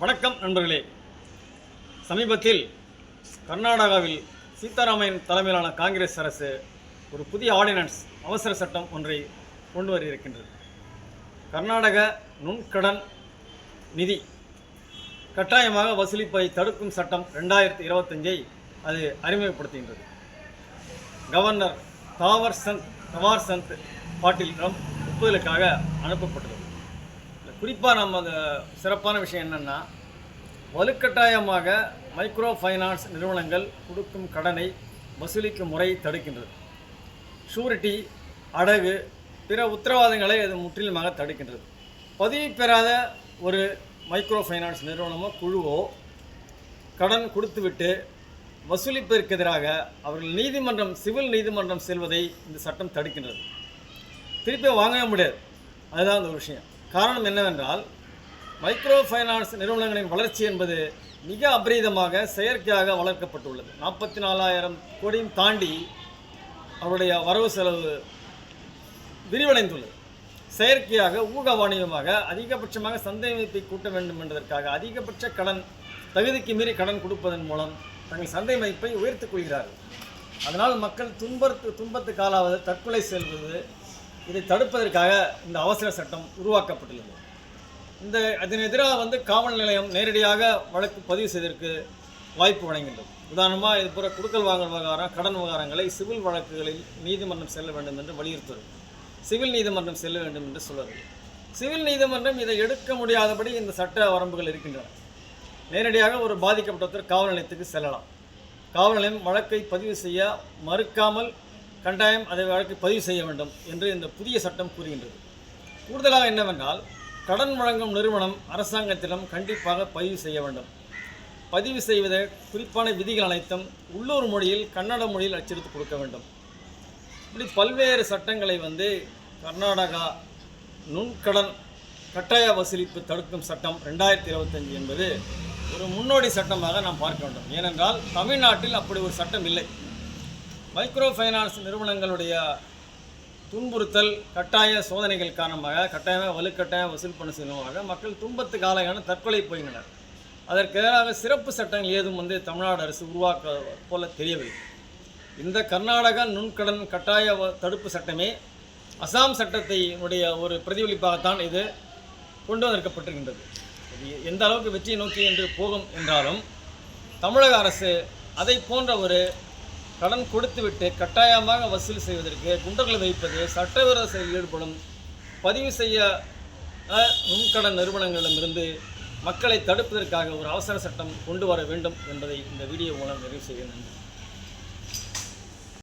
வணக்கம் நண்பர்களே. சமீபத்தில் கர்நாடகாவில் சீதாராமையன் தலைமையிலான காங்கிரஸ் அரசு ஒரு புதிய ஆர்டினன்ஸ் அவசர சட்டம் ஒன்றை கொண்டு இருக்கின்றது கர்நாடக நுண்கடன் நிதி கட்டாயமாக வசூலிப்பை தடுக்கும் சட்டம் ரெண்டாயிரத்தி இருபத்தஞ்சை அது அறிமுகப்படுத்துகின்றது. கவர்னர் தாவர் சந்த் தவார் சந்த் பாட்டீலிடம் ஒப்புதலுக்காக அனுப்பப்பட்டது. குறிப்பாக நம்ம அந்த சிறப்பான விஷயம் என்னென்னா வலுக்கட்டாயமாக மைக்ரோ ஃபைனான்ஸ் நிறுவனங்கள் கொடுக்கும் கடனை வசூலிக்கும் முறை தடுக்கின்றது. ஷூரிட்டி அடகு பிற உத்தரவாதங்களை அது முற்றிலுமாக தடுக்கின்றது. பதிவு பெறாத ஒரு மைக்ரோ ஃபைனான்ஸ் நிறுவனமோ குழுவோ கடன் கொடுத்துவிட்டு வசூலிப்பதற்கு எதிராக அவர்கள் நீதிமன்றம் சிவில் நீதிமன்றம் செல்வதை இந்த சட்டம் தடுக்கின்றது. திருப்பி வாங்கவே முடியாது. அதுதான் அந்த விஷயம். காரணம் என்னவென்றால் மைக்ரோ ஃபைனான்ஸ் நிறுவனங்களின் வளர்ச்சி என்பது மிக அபரீதமாக செயற்கையாக வளர்க்கப்பட்டுள்ளது. நாற்பத்தி நாலாயிரம் கோடியும் தாண்டி அவருடைய வரவு செலவு விரிவடைந்துள்ளது. செயற்கையாக ஊக வாணிபமாக அதிகபட்சமாக சந்தை மதிப்பை கூட்ட வேண்டும் என்பதற்காக அதிகபட்ச கடன் தகுதிக்கு மீறி கடன் கொடுப்பதன் மூலம் தங்கள் சந்தை மதிப்பை உயர்த்துக் கொள்கிறார்கள். அதனால் மக்கள் துன்பத்து துன்பத்துக்கு ஆளாவது தற்கொலை செல்வது இதை தடுப்பதற்காக இந்த அவசர சட்டம் உருவாக்கப்பட்டுள்ளது. இந்த அதன் எதிராக வந்து காவல் நிலையம் நேரடியாக வழக்கு பதிவு செய்வதற்கு வாய்ப்பு வழங்குகின்றது. உதாரணமாக இது போல குடுக்கல் வாங்கல் விவகாரம் கடன் விவகாரங்களை சிவில் வழக்குகளில் நீதிமன்றம் செல்ல வேண்டும் என்று வலியுறுத்துவது. சிவில் நீதிமன்றம் செல்ல வேண்டும் என்று சொல்வது. சிவில் நீதிமன்றம் இதை எடுக்க முடியாதபடி இந்த சட்ட வரம்புகள் இருக்கின்றன. நேரடியாக ஒரு பாதிக்கப்பட்டவர் காவல் நிலையத்துக்கு செல்லலாம். காவல் நிலையம் வழக்கை பதிவு செய்ய மறுக்காமல் கட்டாயம் அதை வழக்கு பதிவு செய்ய வேண்டும் என்று இந்த புதிய சட்டம் கூறுகின்றது. கூடுதலாக என்னவென்றால் கடன் வழங்கும் நிறுவனம் அரசாங்கத்திடம் கண்டிப்பாக பதிவு செய்ய வேண்டும். பதிவு செய்வதை குறிப்பான விதிகள் அனைத்தும் உள்ளூர் மொழியில் கன்னட மொழியில் அச்சடித்து கொடுக்க வேண்டும். இப்படி பல்வேறு சட்டங்களை வந்து கர்நாடகா நுண்கடன் கட்டாய வசூலிப்பு தடுக்கும் சட்டம் ரெண்டாயிரத்தி இருபத்தஞ்சு என்பது ஒரு முன்னோடி சட்டமாக நாம் பார்க்க வேண்டும். ஏனென்றால் தமிழ்நாட்டில் அப்படி ஒரு சட்டம் இல்லை. மைக்ரோ ஃபைனான்ஸ் நிறுவனங்களுடைய துன்புறுத்தல் கட்டாய சோதனைகள் காரணமாக கட்டாயமாக வலுக்கட்டாயம் வசூல் பண்ண செல்வமாக மக்கள் துன்பத்துக்கு ஆளாயான தற்கொலை போகின்றனர் அதற்கு எதிராக சிறப்பு சட்டங்கள் ஏதும் வந்து தமிழ்நாடு அரசு உருவாக்க போல தெரியவில்லை. இந்த கர்நாடக நுண்கடன் கட்டாய வ- தடுப்பு சட்டமே அசாம் சட்டத்தினுடைய ஒரு பிரதிபலிப்பாகத்தான் இது கொண்டு வந்திருக்கப்பட்டிருக்கின்றது. இது எந்த அளவுக்கு வெற்றியை நோக்கி என்று போகும் என்றாலும் தமிழக அரசு அதை போன்ற ஒரு கடன் கொடுத்துவிட்டு கட்டாயமாக வசூல் செய்வதற்கு குண்டர்களை வைப்பது சட்டவிரோத செயலில் ஈடுபடும். பதிவு செய்ய நுண்கடன் நிறுவனங்களிடமிருந்து மக்களை தடுப்பதற்காக ஒரு அவசர சட்டம் கொண்டு வர வேண்டும் என்பதை இந்த வீடியோ மூலம் நிறைவு செய்ய நன்றி.